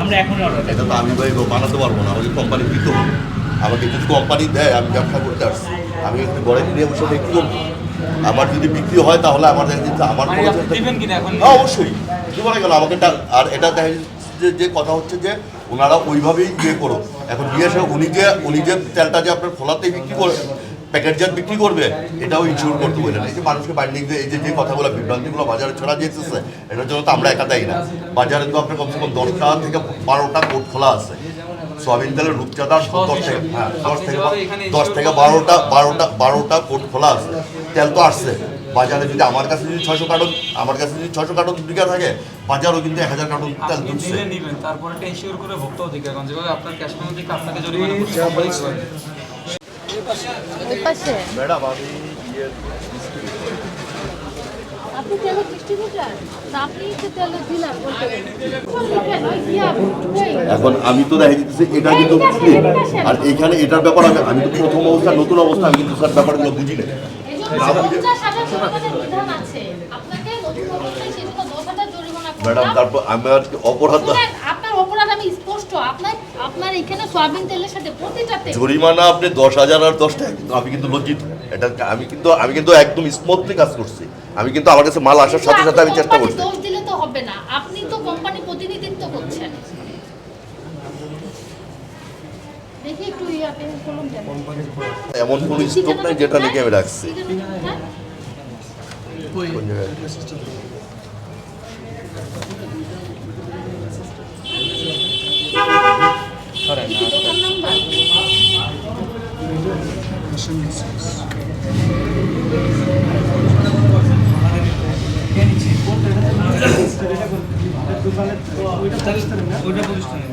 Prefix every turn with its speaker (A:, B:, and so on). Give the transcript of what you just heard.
A: আমরা এখন অর্ডার
B: এটা তো আমি ভাই বানাতে পারব না আমাকে কোম্পানি দিতে হবে আমাকে যদি কোম্পানি দেয় আমি ব্যবসা করতে আসছি। আমি একটু ঘরে নিয়ে বসে করব? আমার যদি বিক্রি হয় তাহলে আমার দেখা যাচ্ছে আমার
C: মানে এখন?
B: হ্যাঁ অবশ্যই। বলা গেল? আমাকে আর এটা দেখা যে যে কথা হচ্ছে যে ওনারা ওইভাবেই ইয়ে করো। এখন নিয়ে এসে উনি যে উনি যে তেলটা যে আপনার খোলাতেই বিক্রি করে প্যাকেটজাত বিক্রি করবে এটাও ইনশিওর করতে বলে না এই যে মানুষকে বাইন্ডিং দিয়ে এই যে যে কথাগুলো বিভ্রান্তিগুলো বাজারে ছড়া যেতেছে এটার জন্য তো আমরা একা দেয় না। বাজারে তো আপনার কমসে কম দশটা থেকে বারোটা কোট খোলা আছে। সোয়াবিন তেলের রূপচাঁদার দশ থেকে হ্যাঁ দশ থেকে দশ থেকে বারোটা বারোটা বারোটা কোট খোলা আছে। তেল তো আসছে। বাজারে যদি আমার কাছে যদি ছয়শো কার্টন আমার কাছে যদি ছয়শো কার্টন বিঘা থাকে বাজারও কিন্তু এক হাজার কার্টন তেল
C: নিবেন তারপরে ইনশিওর করে ভোক্তা অধিকার কারণ যেভাবে আপনার ক্যাশ আপনাকে জরিমানা করতে কোম্পানি কি করে?
D: ওই পাশে?
B: ম্যাডাম আমি ইয়ে
D: আপনি ডিস্ট্রিবিউটার আপনি।
B: এখন আমি তো দেখা যাচ্ছে এটা কিন্তু
D: আসেন।
B: আর এখানে এটার ব্যাপার আমি আমি তো প্রথম অবস্থা নতুন অবস্থা আমি কিন্তু স্যার ব্যাপারগুলো বুঝি না
D: এই জন্য 50,000 জরিমানার বিধান আছে। আপনাকে নতুন অবস্থায় সেজন্য 10,000 জরিমানা করলাম।
B: ম্যাডাম তারপর আমার অপরাধ
D: আপনার অপরাধ আমি স্পষ্ট। আপনার আপনার এখানে সয়াবিন তেলের সাথে প্রতিটা তেল।
B: জরিমানা আপনি দশ হাজার আর দশ টাকা কিন্তু আমি কিন্তু লজ্জিত। এটা আমি কিন্তু আমি কিন্তু একদম স্মুথলি কাজ করছি। আমি কিন্তু আমার কাছে মাল আসার সাথে সাথে আমি চেষ্টা করছি।
D: দোষ দিলে তো হবে না। আপনি তো কোম্পানি প্রতিনিধিত্ব করছেন। ইয়া
B: এমন কোনো স্টোক নাই যেটা নাকি আমি রাখছি? কোন জায়গায়?
A: ওইটা প্রতিষ্ঠানে